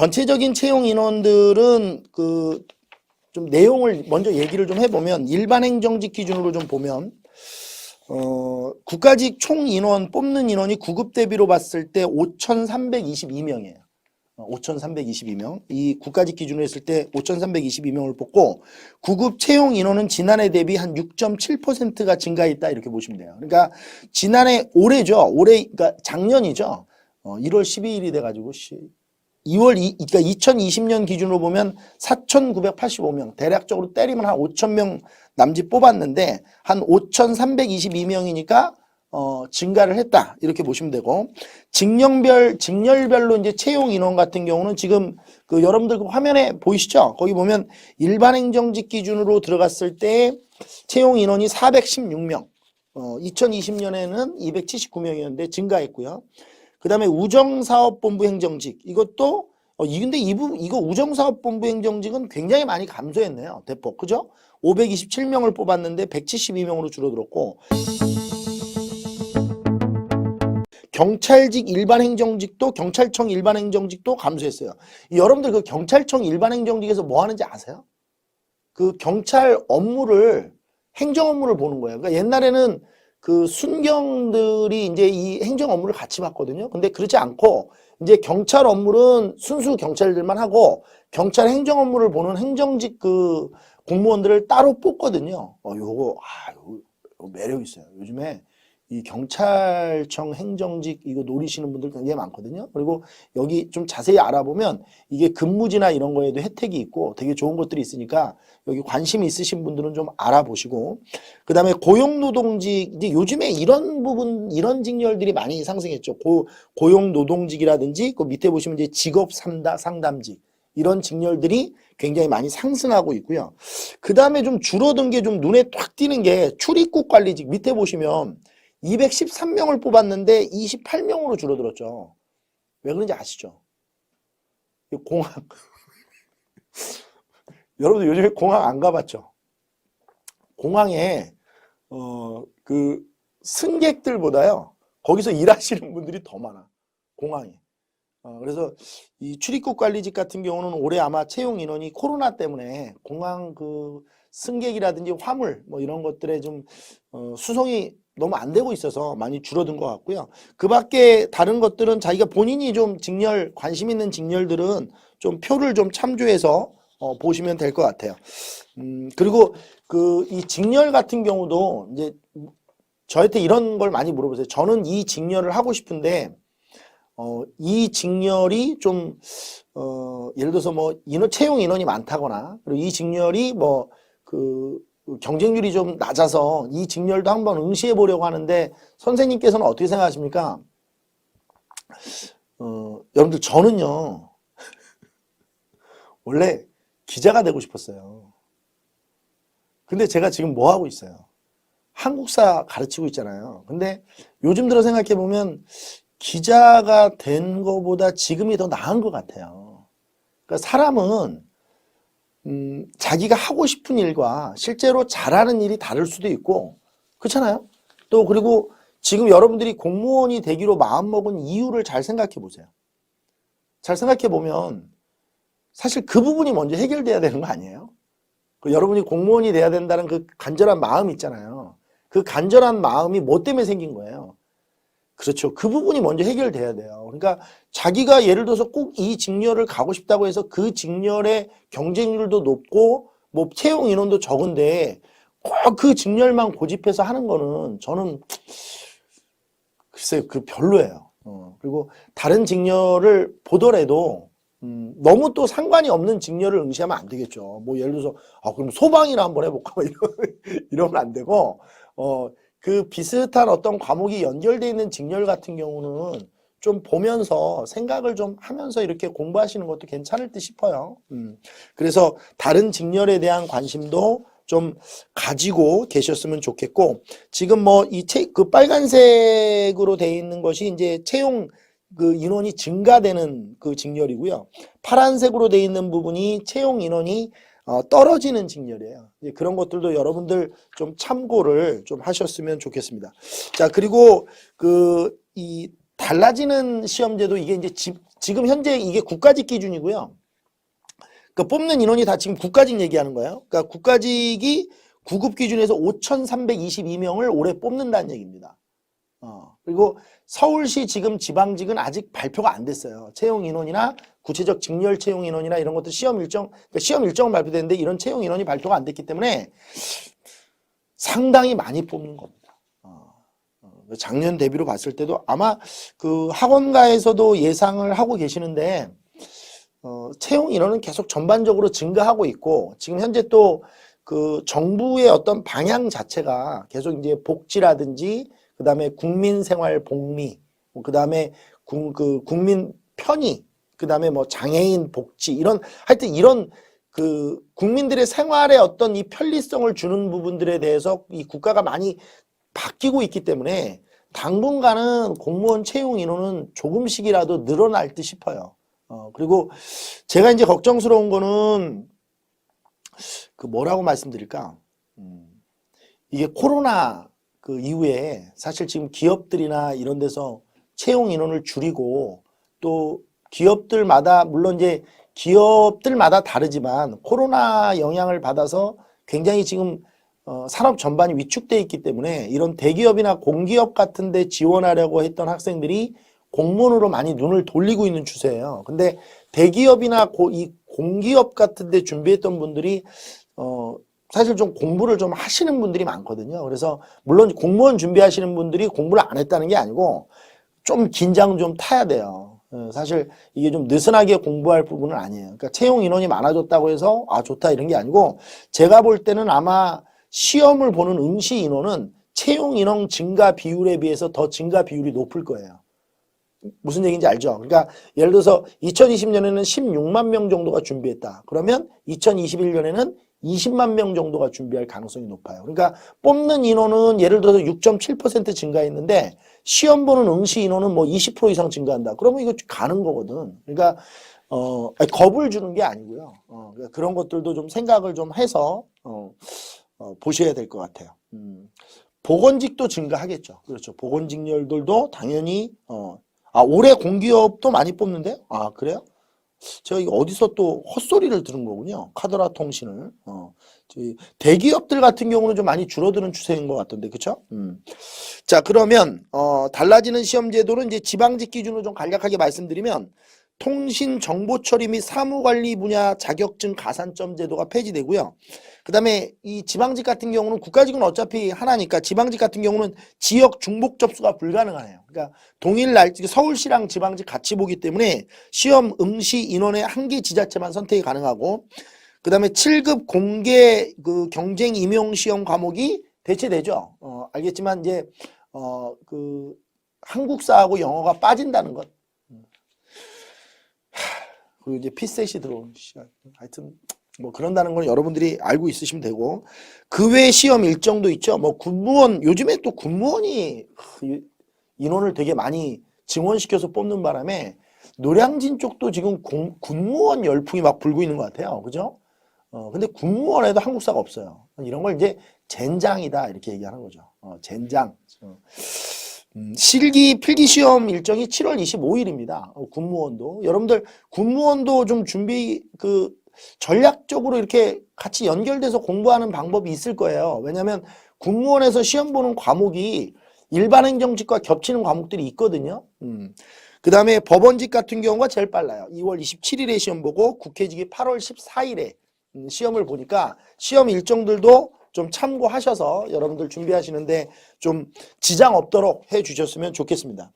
전체적인 채용 인원들은 그 좀 내용을 먼저 얘기를 좀 해보면 일반 행정직 기준으로 좀 보면 어 국가직 총 인원 뽑는 인원이 구급 대비로 봤을 때 5,322명이에요. 5,322명. 이 국가직 기준으로 했을 때 5,322명을 뽑고 구급 채용 인원은 지난해 대비 한 6.7%가 증가했다 이렇게 보시면 돼요. 그러니까 지난해 올해죠. 올해 그러니까 작년이죠. 어 1월 12일이 돼 가지고 2월 이 그러니까 2020년 기준으로 보면 4,985명 대략적으로 때리면 한 5,000명 남짓 뽑았는데 한 5,322명이니까 어, 증가를 했다. 이렇게 보시면 되고, 직령별, 직렬별로 이제 채용 인원 같은 경우는 지금 그 여러분들 그 화면에 보이시죠? 거기 보면 일반 행정직 기준으로 들어갔을 때 채용 인원이 416명, 어, 2020년에는 279명이었는데 증가했고요. 그 다음에 우정사업본부 행정직, 이것도 어, 이 근데 이 부분, 이거 우정사업본부 행정직은 굉장히 많이 감소했네요. 대폭. 그죠? 527명을 뽑았는데 172명으로 줄어들었고, 경찰직 일반 행정직도 경찰청 일반 행정직도 감소했어요. 여러분들 그 경찰청 일반 행정직에서 뭐 하는지 아세요? 그 경찰 업무를 행정 업무를 보는 거예요. 그러니까 옛날에는 그 순경들이 이제 이 행정 업무를 같이 봤거든요. 근데 그렇지 않고 이제 경찰 업무는 순수 경찰들만 하고 경찰 행정 업무를 보는 행정직 그 공무원들을 따로 뽑거든요. 어, 요거, 아, 요거, 요거 매력 있어요. 요즘에 이 경찰청 행정직 이거 노리시는 분들 굉장히 많거든요. 그리고 여기 좀 자세히 알아보면 이게 근무지나 이런 거에도 혜택이 있고 되게 좋은 것들이 있으니까 여기 관심 있으신 분들은 좀 알아보시고 그 다음에 고용노동직 이제 요즘에 이런 부분 이런 직렬들이 많이 상승했죠. 고, 고용노동직이라든지 그 밑에 보시면 이제 직업 상담, 상담직 이런 직렬들이 굉장히 많이 상승하고 있고요. 그 다음에 좀 줄어든 게 좀 눈에 탁 띄는 게 출입국 관리직 밑에 보시면 213명을 뽑았는데 28명으로 줄어들었죠. 왜 그런지 아시죠? 이 공항. 여러분들 요즘에 공항 안 가봤죠? 공항에 어 그 승객들보다요 거기서 일하시는 분들이 더 많아 공항에. 어, 그래서 이 출입국 관리직 같은 경우는 올해 아마 채용 인원이 코로나 때문에 공항 그 승객이라든지 화물 뭐 이런 것들에 좀 어, 수송이 너무 안 되고 있어서 많이 줄어든 것 같고요. 그 밖에 다른 것들은 자기가 본인이 좀 직렬, 관심 있는 직렬들은 좀 표를 좀 참조해서 어, 보시면 될 것 같아요. 음, 그리고 그 이 직렬 같은 경우도 이제 저한테 이런 걸 많이 물어보세요. 저는 이 직렬을 하고 싶은데 어, 이 직렬이 좀, 어, 예를 들어서 뭐, 인원, 채용 인원이 많다거나, 그리고 이 직렬이 뭐, 그, 경쟁률이 좀 낮아서 이 직렬도 한번 응시해 보려고 하는데, 선생님께서는 어떻게 생각하십니까? 어, 여러분들, 저는요, 원래 기자가 되고 싶었어요. 근데 제가 지금 뭐 하고 있어요? 한국사 가르치고 있잖아요. 근데 요즘 들어 생각해 보면 기자가 된 거보다 지금이 더 나은 것 같아요. 그러니까 사람은 음, 자기가 하고 싶은 일과 실제로 잘하는 일이 다를 수도 있고 그렇잖아요. 또 그리고 지금 여러분들이 공무원이 되기로 마음먹은 이유를 잘 생각해 보세요. 잘 생각해 보면 사실 그 부분이 먼저 해결돼야 되는 거 아니에요? 그 여러분이 공무원이 돼야 된다는 그 간절한 마음 있잖아요. 그 간절한 마음이 뭐 때문에 생긴 거예요? 그렇죠. 그 부분이 먼저 해결돼야 돼요. 그러니까 자기가 예를 들어서 꼭 이 직렬을 가고 싶다고 해서 그 직렬의 경쟁률도 높고 뭐 채용 인원도 적은데 꼭 그 직렬만 고집해서 하는 거는 저는 글쎄요, 그 별로예요. 어, 그리고 다른 직렬을 보더라도 음, 너무 또 상관이 없는 직렬을 응시하면 안 되겠죠. 뭐 예를 들어서 아 그럼 소방이나 한번 해볼까 뭐 이러, 이러면 안 되고 어. 그 비슷한 어떤 과목이 연결되어 있는 직렬 같은 경우는 좀 보면서 생각을 좀 하면서 이렇게 공부하시는 것도 괜찮을 듯 싶어요. 음. 그래서 다른 직렬에 대한 관심도 좀 가지고 계셨으면 좋겠고 지금 뭐 이 그 빨간색으로 되어 있는 것이 이제 채용 그 인원이 증가되는 그 직렬이고요. 파란색으로 되어 있는 부분이 채용 인원이 어, 떨어지는 직렬이에요. 그런 것들도 여러분들 좀 참고를 좀 하셨으면 좋겠습니다. 자, 그리고 그 이 달라지는 시험제도 이게 이제 집 지금 현재 이게 국가직 기준이고요. 그 뽑는 인원이 다 지금 국가직 얘기하는 거예요. 그러니까 국가직이 구급 기준에서 5,322명을 올해 뽑는다는 얘기입니다. 어, 그리고 서울시 지금 지방직은 아직 발표가 안 됐어요. 채용 인원이나 구체적 직렬 채용 인원이나 이런 것도 시험 일정, 그러니까 시험 일정은 발표됐는데 이런 채용 인원이 발표가 안 됐기 때문에 상당히 많이 뽑는 겁니다. 어, 어, 작년 대비로 봤을 때도 아마 그 학원가에서도 예상을 하고 계시는데 어, 채용 인원은 계속 전반적으로 증가하고 있고 지금 현재 또 그 정부의 어떤 방향 자체가 계속 이제 복지라든지 그다음에 국민 생활 복리 뭐 그다음에 국, 그 국민 편의 그 다음에 뭐 장애인 복지 이런 하여튼 이런 그 국민들의 생활에 어떤 이 편리성을 주는 부분들에 대해서 이 국가가 많이 바뀌고 있기 때문에 당분간은 공무원 채용 인원은 조금씩이라도 늘어날 듯 싶어요. 어, 그리고 제가 이제 걱정스러운 거는 그 뭐라고 말씀드릴까? 음, 이게 코로나 그 이후에 사실 지금 기업들이나 이런 데서 채용 인원을 줄이고 또 기업들마다 물론 이제 기업들마다 다르지만 코로나 영향을 받아서 굉장히 지금 어, 산업 전반이 위축돼 있기 때문에 이런 대기업이나 공기업 같은 데 지원하려고 했던 학생들이 공무원으로 많이 눈을 돌리고 있는 추세예요. 근데 대기업이나 고, 이 공기업 같은 데 준비했던 분들이 어, 사실 좀 공부를 좀 하시는 분들이 많거든요. 그래서 물론 공무원 준비하시는 분들이 공부를 안 했다는 게 아니고 좀 긴장 좀 타야 돼요. 어, 사실 이게 좀 느슨하게 공부할 부분은 아니에요. 그러니까 채용 인원이 많아졌다고 해서 아 좋다 이런 게 아니고 제가 볼 때는 아마 시험을 보는 응시 인원은 채용 인원 증가 비율에 비해서 더 증가 비율이 높을 거예요. 무슨 얘기인지 알죠? 그러니까 예를 들어서 2020년에는 16만 명 정도가 준비했다. 그러면 2021년에는 20만 명 정도가 준비할 가능성이 높아요. 그러니까 뽑는 인원은 예를 들어서 6.7% 증가했는데 시험 보는 응시 인원은 뭐 20% 이상 증가한다. 그러면 이거 가는 거거든. 그러니까 어 아니, 겁을 주는 게 아니고요. 어, 그러니까 그런 것들도 좀 생각을 좀 해서 어, 어, 보셔야 될 것 같아요. 음. 보건직도 증가하겠죠. 그렇죠. 보건직렬들도 당연히 어, 아 올해 공기업도 많이 뽑는데 아 그래요? 제가 어디서 또 헛소리를 들은 거군요. 카더라 통신을. 어, 저희 대기업들 같은 경우는 좀 많이 줄어드는 추세인 것 같던데, 그쵸? 음. 자, 그러면, 어, 달라지는 시험 제도는 이제 지방직 기준으로 좀 간략하게 말씀드리면, 통신 정보 처리 및 사무 관리 분야 자격증 가산점 제도가 폐지되고요. 그 다음에 이 지방직 같은 경우는 국가직은 어차피 하나니까 지방직 같은 경우는 지역 중복 접수가 불가능하네요. 그러니까 동일 날 서울시랑 지방직 같이 보기 때문에 시험 응시 인원의 한 개 지자체만 선택이 가능하고 그 다음에 7급 공개 그 경쟁 임용 시험 과목이 대체되죠. 어, 알겠지만 이제 어, 그 한국사하고 영어가 빠진다는 것. 그리고 이제 피셋이 들어오는 시간. 하여튼 뭐 그런다는 건 여러분들이 알고 있으시면 되고 그 외 시험 일정도 있죠. 뭐 군무원 요즘에 또 군무원이 이- 인원을 되게 많이 증원시켜서 뽑는 바람에 노량진 쪽도 지금 공- 군무원 열풍이 막 불고 있는 것 같아요. 그죠? 어, 근데 군무원에도 한국사가 없어요. 이런 걸 이제 젠장이다 이렇게 얘기하는 거죠. 어, 젠장. 어. 음, 실기 필기 시험 일정이 7월 25일입니다. 어, 군무원도 여러분들 군무원도 좀 준비 그 전략적으로 이렇게 같이 연결돼서 공부하는 방법이 있을 거예요. 왜냐하면 군무원에서 시험 보는 과목이 일반 행정직과 겹치는 과목들이 있거든요. 음. 그 다음에 법원직 같은 경우가 제일 빨라요. 2월 27일에 시험 보고 국회직이 8월 14일에 음, 시험을 보니까 시험 일정들도 좀 참고하셔서 여러분들 준비하시는데 좀 지장 없도록 해 주셨으면 좋겠습니다.